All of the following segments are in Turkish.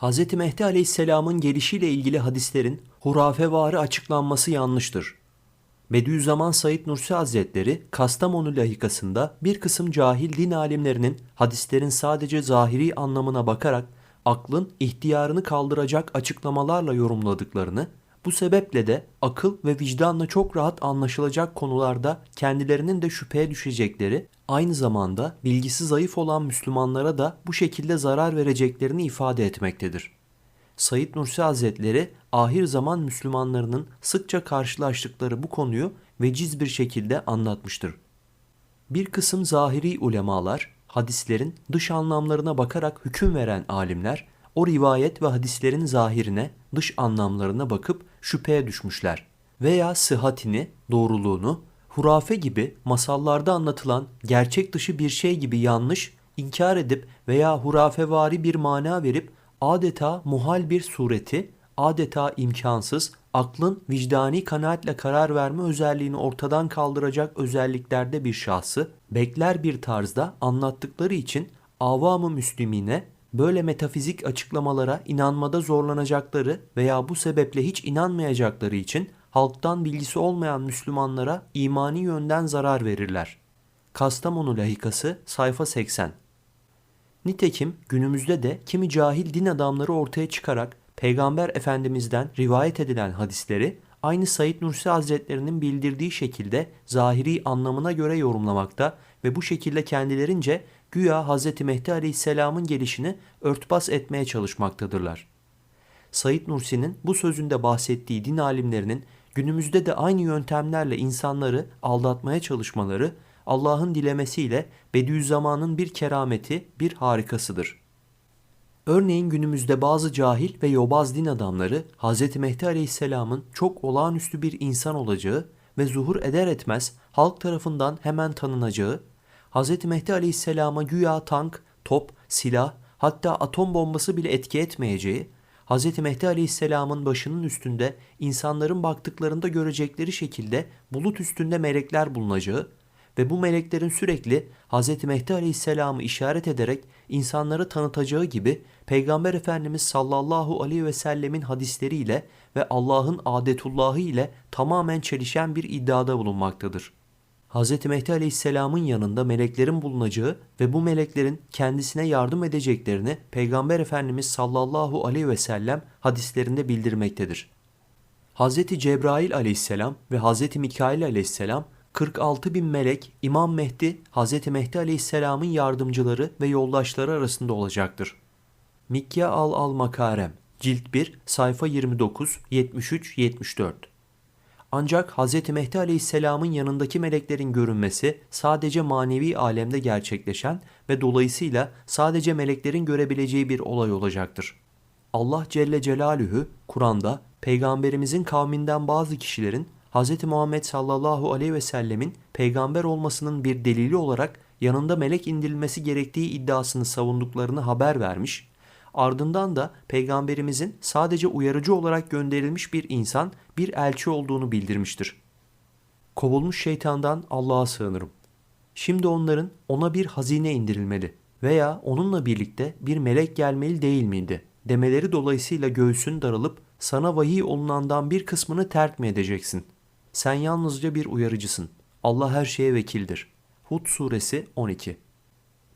Hz. Mehdi Aleyhisselam'ın gelişiyle ilgili hadislerin hurafevari açıklanması yanlıştır. Bediüzzaman Said Nursi Hazretleri Kastamonu lahikasında bir kısım cahil din alimlerinin hadislerin sadece zahiri anlamına bakarak aklın ihtiyarını kaldıracak açıklamalarla yorumladıklarını, bu sebeple de akıl ve vicdanla çok rahat anlaşılacak konularda kendilerinin de şüpheye düşecekleri, aynı zamanda bilgisi zayıf olan Müslümanlara da bu şekilde zarar vereceklerini ifade etmektedir. Said Nursi Hazretleri ahir zaman Müslümanlarının sıkça karşılaştıkları bu konuyu veciz bir şekilde anlatmıştır. Bir kısım zahiri ulemalar, hadislerin dış anlamlarına bakarak hüküm veren alimler, o rivayet ve hadislerin zahirine, dış anlamlarına bakıp şüpheye düşmüşler. Veya sıhhatini, doğruluğunu, hurafe gibi masallarda anlatılan gerçek dışı bir şey gibi yanlış, inkar edip veya hurafevari bir mana verip adeta muhal bir sureti, adeta imkansız, aklın vicdani kanaatle karar verme özelliğini ortadan kaldıracak özelliklerde bir şahsı, bekler bir tarzda anlattıkları için avam-ı müslimine böyle metafizik açıklamalara inanmada zorlanacakları veya bu sebeple hiç inanmayacakları için halktan bilgisi olmayan Müslümanlara imani yönden zarar verirler. Kastamonu lahikası sayfa 80 Nitekim günümüzde de kimi cahil din adamları ortaya çıkarak Peygamber Efendimiz'den rivayet edilen hadisleri aynı Said Nursi Hazretlerinin bildirdiği şekilde zahiri anlamına göre yorumlamakta ve bu şekilde kendilerince güya Hz. Mehdi Aleyhisselam'ın gelişini örtbas etmeye çalışmaktadırlar. Said Nursi'nin bu sözünde bahsettiği din alimlerinin günümüzde de aynı yöntemlerle insanları aldatmaya çalışmaları Allah'ın dilemesiyle Bediüzzaman'ın bir kerameti, bir harikasıdır. Örneğin günümüzde bazı cahil ve yobaz din adamları Hz. Mehdi Aleyhisselam'ın çok olağanüstü bir insan olacağı ve zuhur eder etmez halk tarafından hemen tanınacağı, Hz. Mehdi Aleyhisselam'a güya tank, top, silah hatta atom bombası bile etki etmeyeceği, Hz. Mehdi Aleyhisselam'ın başının üstünde insanların baktıklarında görecekleri şekilde bulut üstünde melekler bulunacağı ve bu meleklerin sürekli Hz. Mehdi Aleyhisselam'ı işaret ederek insanları tanıtacağı gibi Peygamber Efendimiz sallallahu aleyhi ve sellemin hadisleriyle ve Allah'ın adetullahı ile tamamen çelişen bir iddiada bulunmaktadır. Hz. Mehdi Aleyhisselam'ın yanında meleklerin bulunacağı ve bu meleklerin kendisine yardım edeceklerini Peygamber Efendimiz sallallahu aleyhi ve sellem hadislerinde bildirmektedir. Hz. Cebrail aleyhisselam ve Hz. Mikail aleyhisselam 46 bin melek İmam Mehdi, Hz. Mehdi Aleyhisselam'ın yardımcıları ve yoldaşları arasında olacaktır. Mikya al al makarem, cilt 1, sayfa 29, 73, 74. Ancak Hz. Mehdi Aleyhisselam'ın yanındaki meleklerin görünmesi sadece manevi alemde gerçekleşen ve dolayısıyla sadece meleklerin görebileceği bir olay olacaktır. Allah Celle Celaluhu Kur'an'da peygamberimizin kavminden bazı kişilerin Hz. Muhammed sallallahu aleyhi ve sellemin peygamber olmasının bir delili olarak yanında melek indirilmesi gerektiği iddiasını savunduklarını haber vermiş, ardından da peygamberimizin sadece uyarıcı olarak gönderilmiş bir insan, bir elçi olduğunu bildirmiştir. Kovulmuş şeytandan Allah'a sığınırım. Şimdi onların ona bir hazine indirilmeli veya onunla birlikte bir melek gelmeli değil miydi demeleri dolayısıyla göğsün daralıp sana vahiy olunandan bir kısmını terk mi edeceksin?'' Sen yalnızca bir uyarıcısın. Allah her şeye vekildir. Hud suresi 12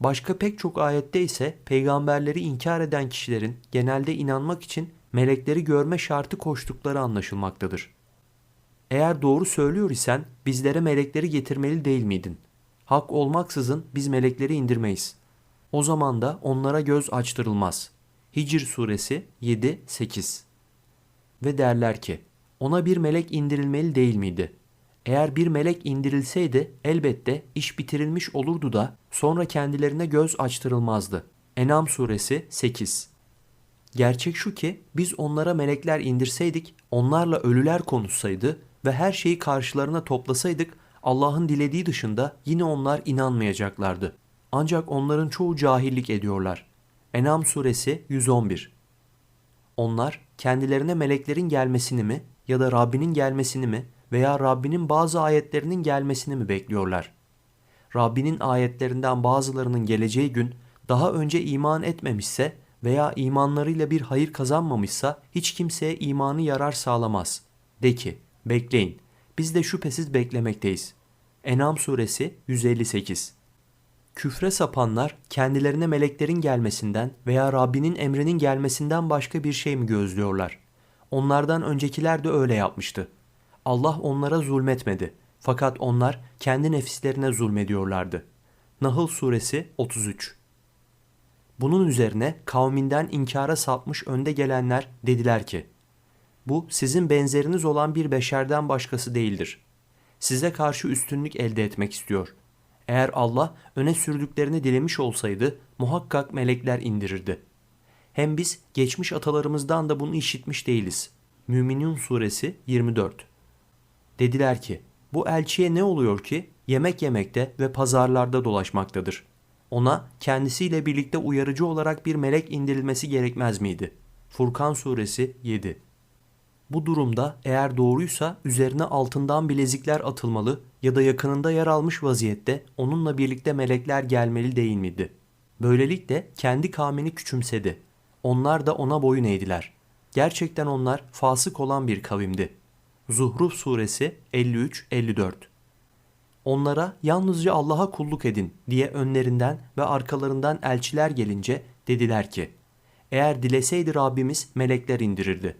Başka pek çok ayette ise peygamberleri inkar eden kişilerin genelde inanmak için melekleri görme şartı koştukları anlaşılmaktadır. Eğer doğru söylüyor isen bizlere melekleri getirmeli değil miydin? Hak olmaksızın biz melekleri indirmeyiz. O zaman da onlara göz açtırılmaz. Hicr suresi 7-8 Ve derler ki ona bir melek indirilmeli değil miydi? Eğer bir melek indirilseydi elbette iş bitirilmiş olurdu da sonra kendilerine göz açtırılmazdı. Enam suresi 8 Gerçek şu ki biz onlara melekler indirseydik, onlarla ölüler konuşsaydı ve her şeyi karşılarına toplasaydık Allah'ın dilediği dışında yine onlar inanmayacaklardı. Ancak onların çoğu cahillik ediyorlar. Enam suresi 111 Onlar kendilerine meleklerin gelmesini mi ya da Rabbinin gelmesini mi veya Rabbinin bazı ayetlerinin gelmesini mi bekliyorlar? Rabbinin ayetlerinden bazılarının geleceği gün daha önce iman etmemişse veya imanlarıyla bir hayır kazanmamışsa hiç kimseye imanı yarar sağlamaz. De ki, bekleyin, biz de şüphesiz beklemekteyiz. En'am suresi 158 Küfre sapanlar kendilerine meleklerin gelmesinden veya Rabbinin emrinin gelmesinden başka bir şey mi gözlüyorlar? Onlardan öncekiler de öyle yapmıştı. Allah onlara zulmetmedi. Fakat onlar kendi nefislerine zulmediyorlardı. Nahl suresi 33 Bunun üzerine kavminden inkara sapmış önde gelenler dediler ki, Bu sizin benzeriniz olan bir beşerden başkası değildir. Size karşı üstünlük elde etmek istiyor. Eğer Allah öne sürdüklerini dilemiş olsaydı muhakkak melekler indirirdi. Hem biz geçmiş atalarımızdan da bunu işitmiş değiliz. Müminun suresi 24 Dediler ki, bu elçiye ne oluyor ki yemek yemekte ve pazarlarda dolaşmaktadır. Ona kendisiyle birlikte uyarıcı olarak bir melek indirilmesi gerekmez miydi? Furkan suresi 7 Bu durumda eğer doğruysa üzerine altından bilezikler atılmalı ya da yakınında yer almış vaziyette onunla birlikte melekler gelmeli değil miydi? Böylelikle kendi kavmini küçümsedi. Onlar da ona boyun eğdiler. Gerçekten onlar fasık olan bir kavimdi. Zuhruf suresi 53-54 Onlara yalnızca Allah'a kulluk edin diye önlerinden ve arkalarından elçiler gelince dediler ki, eğer dileseydi Rabbimiz melekler indirirdi.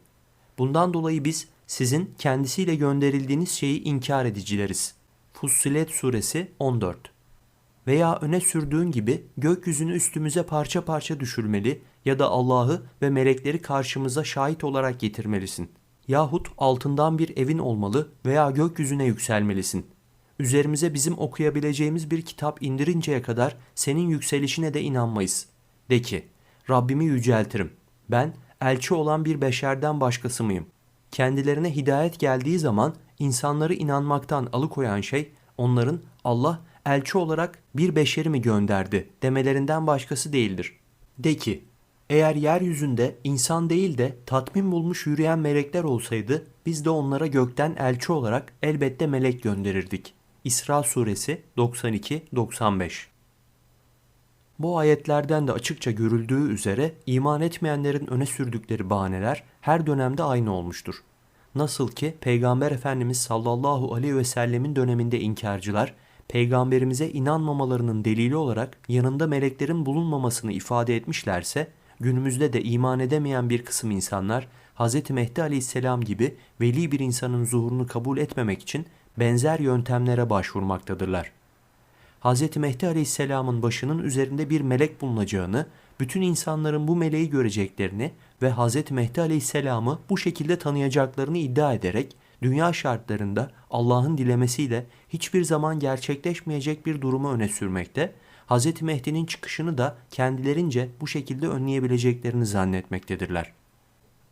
Bundan dolayı biz sizin kendisiyle gönderildiğiniz şeyi inkar edicileriz. Fussilet suresi 14 Veya öne sürdüğün gibi gökyüzünü üstümüze parça parça düşürmeli ya da Allah'ı ve melekleri karşımıza şahit olarak getirmelisin. Yahut altından bir evin olmalı veya gökyüzüne yükselmelisin. Üzerimize bizim okuyabileceğimiz bir kitap indirinceye kadar senin yükselişine de inanmayız. De ki, Rabbimi yüceltirim. Ben elçi olan bir beşerden başkası mıyım? Kendilerine hidayet geldiği zaman insanları inanmaktan alıkoyan şey onların Allah elçi olarak bir beşeri mi gönderdi demelerinden başkası değildir. De ki, eğer yeryüzünde insan değil de tatmin bulmuş yürüyen melekler olsaydı biz de onlara gökten elçi olarak elbette melek gönderirdik. İsra suresi 92-95 Bu ayetlerden de açıkça görüldüğü üzere iman etmeyenlerin öne sürdükleri bahaneler her dönemde aynı olmuştur. Nasıl ki Peygamber Efendimiz sallallahu aleyhi ve sellemin döneminde inkarcılar, peygamberimize inanmamalarının delili olarak yanında meleklerin bulunmamasını ifade etmişlerse, günümüzde de iman edemeyen bir kısım insanlar, Hz. Mehdi aleyhisselam gibi veli bir insanın zuhurunu kabul etmemek için benzer yöntemlere başvurmaktadırlar. Hz. Mehdi aleyhisselamın başının üzerinde bir melek bulunacağını, bütün insanların bu meleği göreceklerini ve Hz. Mehdi aleyhisselamı bu şekilde tanıyacaklarını iddia ederek dünya şartlarında Allah'ın dilemesiyle hiçbir zaman gerçekleşmeyecek bir durumu öne sürmekte, Hz. Mehdi'nin çıkışını da kendilerince bu şekilde önleyebileceklerini zannetmektedirler.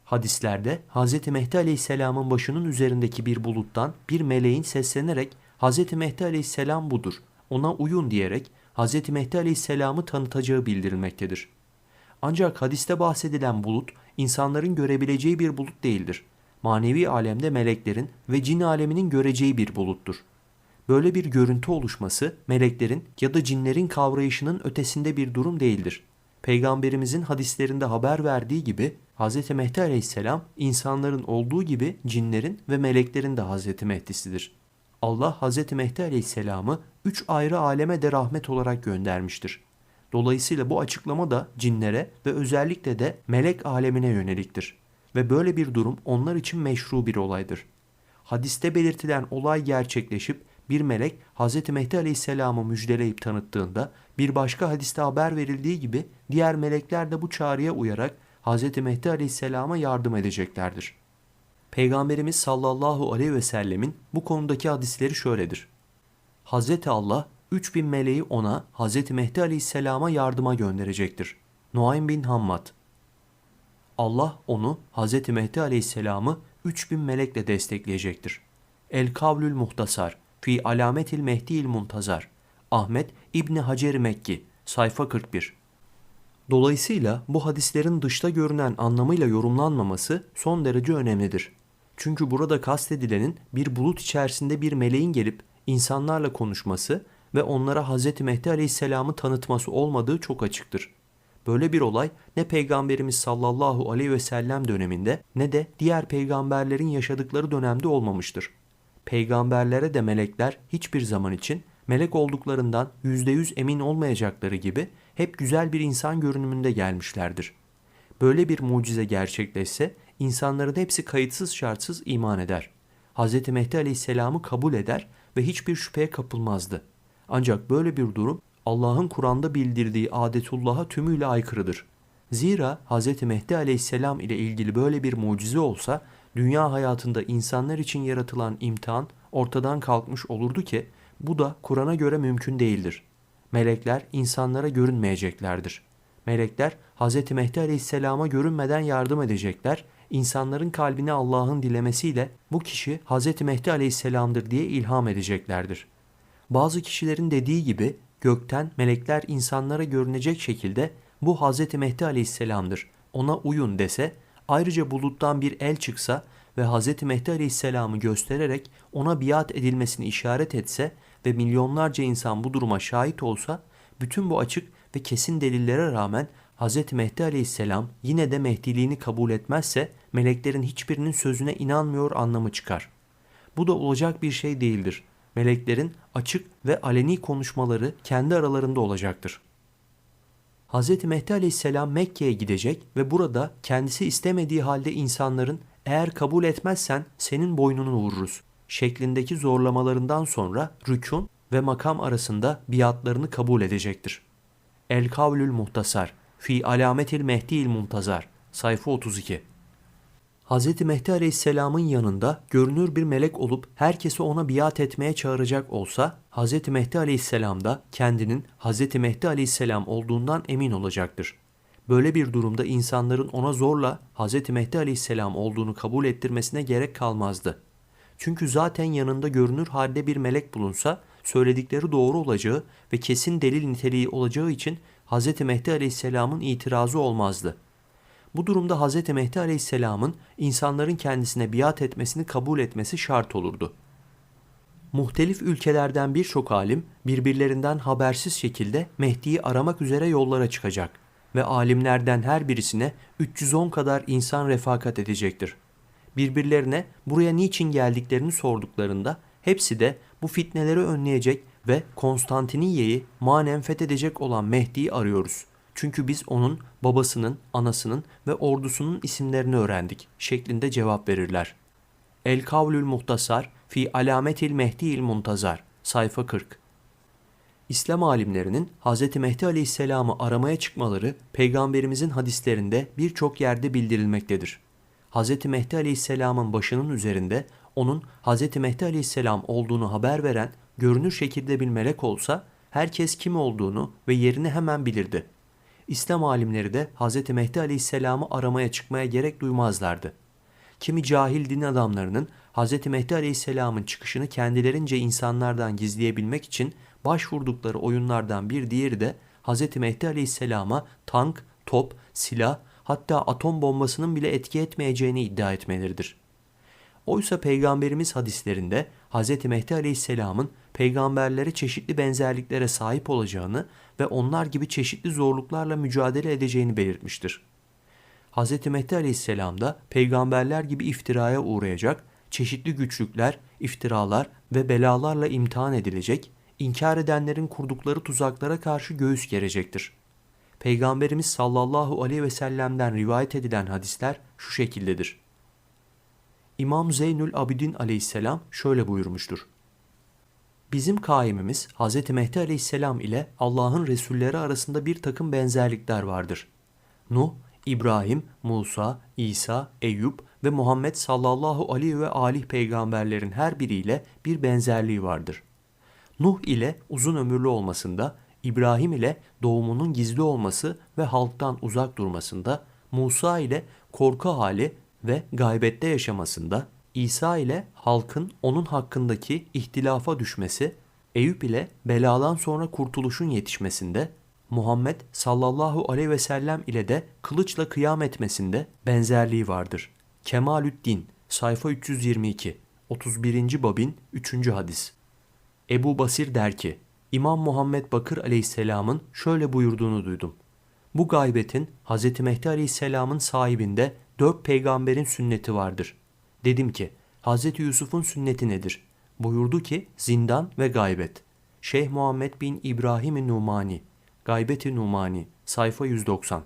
Hadislerde Hz. Mehdi Aleyhisselam'ın başının üzerindeki bir buluttan bir meleğin seslenerek Hz. Mehdi Aleyhisselam budur, ona uyun diyerek Hz. Mehdi Aleyhisselam'ı tanıtacağı bildirilmektedir. Ancak hadiste bahsedilen bulut insanların görebileceği bir bulut değildir. Manevi alemde meleklerin ve cin aleminin göreceği bir buluttur. Böyle bir görüntü oluşması meleklerin ya da cinlerin kavrayışının ötesinde bir durum değildir. Peygamberimizin hadislerinde haber verdiği gibi Hz. Mehdi aleyhisselam insanların olduğu gibi cinlerin ve meleklerin de Hz. Mehdi'sidir. Allah Hz. Mehdi aleyhisselamı üç ayrı aleme de rahmet olarak göndermiştir. Dolayısıyla bu açıklama da cinlere ve özellikle de melek alemine yöneliktir. Ve böyle bir durum onlar için meşru bir olaydır. Hadiste belirtilen olay gerçekleşip bir melek Hz. Mehdi Aleyhisselam'ı müjdeleyip tanıttığında bir başka hadiste haber verildiği gibi diğer melekler de bu çağrıya uyarak Hz. Mehdi Aleyhisselam'a yardım edeceklerdir. Peygamberimiz sallallahu aleyhi ve sellemin bu konudaki hadisleri şöyledir. Hz. Allah 3000 meleği ona Hz. Mehdi Aleyhisselam'a yardıma gönderecektir. Nuaym bin Hammad Allah onu Hz. Mehdi Aleyhisselam'ı 3000 melekle destekleyecektir. El Kavlül Muhtasar Fi Alametil Mehdi'il Muntazar Ahmet İbni Hacer Mekki sayfa 41 Dolayısıyla bu hadislerin dışta görünen anlamıyla yorumlanmaması son derece önemlidir. Çünkü burada kastedilenin bir bulut içerisinde bir meleğin gelip insanlarla konuşması ve onlara Hz. Mehdi Aleyhisselam'ı tanıtması olmadığı çok açıktır. Böyle bir olay ne Peygamberimiz sallallahu aleyhi ve sellem döneminde ne de diğer peygamberlerin yaşadıkları dönemde olmamıştır. Peygamberlere de melekler hiçbir zaman için melek olduklarından %100 emin olmayacakları gibi hep güzel bir insan görünümünde gelmişlerdir. Böyle bir mucize gerçekleşse insanların hepsi kayıtsız şartsız iman eder. Hz. Mehdi Aleyhisselam'ı kabul eder ve hiçbir şüpheye kapılmazdı. Ancak böyle bir durum Allah'ın Kur'an'da bildirdiği adetullah'a tümüyle aykırıdır. Zira Hz. Mehdi Aleyhisselam ile ilgili böyle bir mucize olsa dünya hayatında insanlar için yaratılan imtihan ortadan kalkmış olurdu ki bu da Kur'an'a göre mümkün değildir. Melekler insanlara görünmeyeceklerdir. Melekler Hz. Mehdi Aleyhisselam'a görünmeden yardım edecekler. İnsanların kalbine Allah'ın dilemesiyle bu kişi Hz. Mehdi Aleyhisselam'dır diye ilham edeceklerdir. Bazı kişilerin dediği gibi gökten melekler insanlara görünecek şekilde bu Hz. Mehdi Aleyhisselam'dır. Ona uyun dese, ayrıca buluttan bir el çıksa ve Hz. Mehdi Aleyhisselam'ı göstererek ona biat edilmesini işaret etse ve milyonlarca insan bu duruma şahit olsa, bütün bu açık ve kesin delillere rağmen Hz. Mehdi Aleyhisselam yine de Mehdiliğini kabul etmezse meleklerin hiçbirinin sözüne inanmıyor anlamı çıkar. Bu da olacak bir şey değildir. Meleklerin açık ve aleni konuşmaları kendi aralarında olacaktır. Hz. Mehdi Aleyhisselam Mekke'ye gidecek ve burada kendisi istemediği halde insanların eğer kabul etmezsen senin boynunu vururuz şeklindeki zorlamalarından sonra rükun ve makam arasında biatlarını kabul edecektir. El Kavlül Muhtasar Fi Alametil Mehdi'il Muntazar sayfa 32 Hz. Mehdi Aleyhisselam'ın yanında görünür bir melek olup herkesi ona biat etmeye çağıracak olsa Hz. Mehdi Aleyhisselam da kendinin Hz. Mehdi Aleyhisselam olduğundan emin olacaktır. Böyle bir durumda insanların ona zorla Hz. Mehdi Aleyhisselam olduğunu kabul ettirmesine gerek kalmazdı. Çünkü zaten yanında görünür halde bir melek bulunsa söyledikleri doğru olacağı ve kesin delil niteliği olacağı için Hz. Mehdi Aleyhisselam'ın itirazı olmazdı. Bu durumda Hz. Mehdi Aleyhisselam'ın insanların kendisine biat etmesini kabul etmesi şart olurdu. Muhtelif ülkelerden birçok alim birbirlerinden habersiz şekilde Mehdi'yi aramak üzere yollara çıkacak ve alimlerden her birisine 310 kadar insan refakat edecektir. Birbirlerine buraya niçin geldiklerini sorduklarında hepsi de bu fitneleri önleyecek ve Konstantiniye'yi manen fethedecek olan Mehdi'yi arıyoruz. Çünkü biz onun babasının, anasının ve ordusunun isimlerini öğrendik şeklinde cevap verirler. El Kavlül Muhtasar fi Alametil Mehdi'il Muntazar sayfa 40 İslam alimlerinin Hz. Mehdi Aleyhisselam'ı aramaya çıkmaları peygamberimizin hadislerinde birçok yerde bildirilmektedir. Hz. Mehdi Aleyhisselam'ın başının üzerinde onun Hz. Mehdi Aleyhisselam olduğunu haber veren görünür şekilde bir melek olsa herkes kim olduğunu ve yerini hemen bilirdi. İslam alimleri de Hz. Mehdi Aleyhisselam'ı aramaya çıkmaya gerek duymazlardı. Kimi cahil din adamlarının Hz. Mehdi Aleyhisselam'ın çıkışını kendilerince insanlardan gizleyebilmek için başvurdukları oyunlardan bir diğeri de Hz. Mehdi Aleyhisselam'a tank, top, silah hatta atom bombasının bile etki etmeyeceğini iddia etmeleridir. Oysa Peygamberimiz hadislerinde Hz. Mehdi Aleyhisselam'ın peygamberlere çeşitli benzerliklere sahip olacağını ve onlar gibi çeşitli zorluklarla mücadele edeceğini belirtmiştir. Hz. Mehdi Aleyhisselam da peygamberler gibi iftiraya uğrayacak, çeşitli güçlükler, iftiralar ve belalarla imtihan edilecek, inkar edenlerin kurdukları tuzaklara karşı göğüs gerecektir. Peygamberimiz sallallahu aleyhi ve sellem'den rivayet edilen hadisler şu şekildedir. İmam Zeynül Abidin aleyhisselam şöyle buyurmuştur. Bizim kaimimiz Hz. Mehdi aleyhisselam ile Allah'ın Resulleri arasında bir takım benzerlikler vardır. Nuh, İbrahim, Musa, İsa, Eyüp ve Muhammed sallallahu aleyhi ve alih peygamberlerin her biriyle bir benzerliği vardır. Nuh ile uzun ömürlü olmasında, İbrahim ile doğumunun gizli olması ve halktan uzak durmasında, Musa ile korku hali ve gaybette yaşamasında, İsa ile halkın onun hakkındaki ihtilafa düşmesi, Eyüp ile beladan sonra kurtuluşun yetişmesinde, Muhammed sallallahu aleyhi ve sellem ile de kılıçla kıyam etmesinde benzerliği vardır. Kemalüddin sayfa 322 31. babin 3. hadis Ebu Basir der ki, İmam Muhammed Bakır aleyhisselamın şöyle buyurduğunu duydum. Bu gaybetin Hz. Mehdi Aleyhisselam'ın sahibinde dört peygamberin sünneti vardır. Dedim ki Hz. Yusuf'un sünneti nedir? Buyurdu ki zindan ve gaybet. Şeyh Muhammed bin İbrahim Numani, Gaybeti Numani, sayfa 190.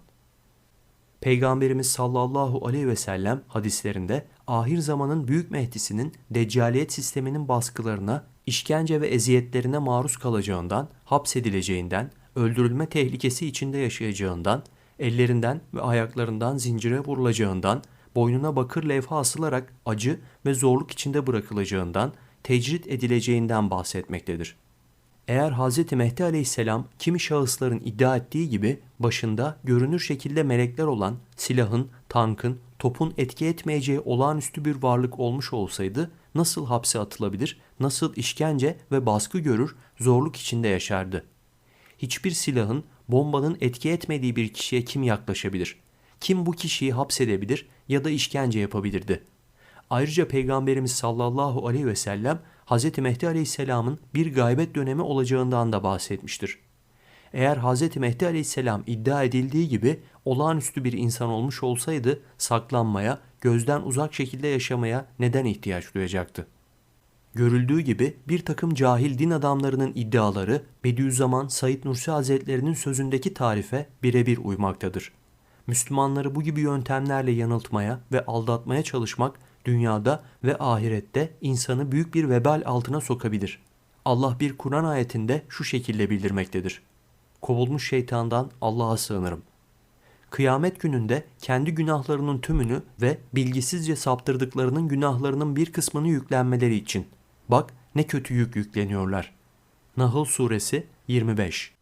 Peygamberimiz sallallahu aleyhi ve sellem hadislerinde ahir zamanın büyük mehtisinin deccaliyet sisteminin baskılarına, işkence ve eziyetlerine maruz kalacağından, hapsedileceğinden, öldürülme tehlikesi içinde yaşayacağından, ellerinden ve ayaklarından zincire vurulacağından, boynuna bakır levha asılarak acı ve zorluk içinde bırakılacağından, tecrit edileceğinden bahsetmektedir. Eğer Hz. Mehdi aleyhisselam kimi şahısların iddia ettiği gibi başında görünür şekilde melekler olan silahın, tankın, topun etki etmeyeceği olağanüstü bir varlık olmuş olsaydı nasıl hapse atılabilir, nasıl işkence ve baskı görür, zorluk içinde yaşardı. Hiçbir silahın, bombanın etki etmediği bir kişiye kim yaklaşabilir? Kim bu kişiyi hapsedebilir ya da işkence yapabilirdi? Ayrıca Peygamberimiz sallallahu aleyhi ve sellem Hz. Mehdi aleyhisselamın bir gaybet dönemi olacağından da bahsetmiştir. Eğer Hz. Mehdi aleyhisselam iddia edildiği gibi olağanüstü bir insan olmuş olsaydı saklanmaya, gözden uzak şekilde yaşamaya neden ihtiyaç duyacaktı? Görüldüğü gibi bir takım cahil din adamlarının iddiaları Bediüzzaman Said Nursi Hazretlerinin sözündeki tarife birebir uymaktadır. Müslümanları bu gibi yöntemlerle yanıltmaya ve aldatmaya çalışmak dünyada ve ahirette insanı büyük bir vebal altına sokabilir. Allah bir Kur'an ayetinde şu şekilde bildirmektedir. Kovulmuş şeytandan Allah'a sığınırım. Kıyamet gününde kendi günahlarının tümünü ve bilgisizce saptırdıklarının günahlarının bir kısmını yüklenmeleri için. Bak ne kötü yük yükleniyorlar. Nahl suresi 25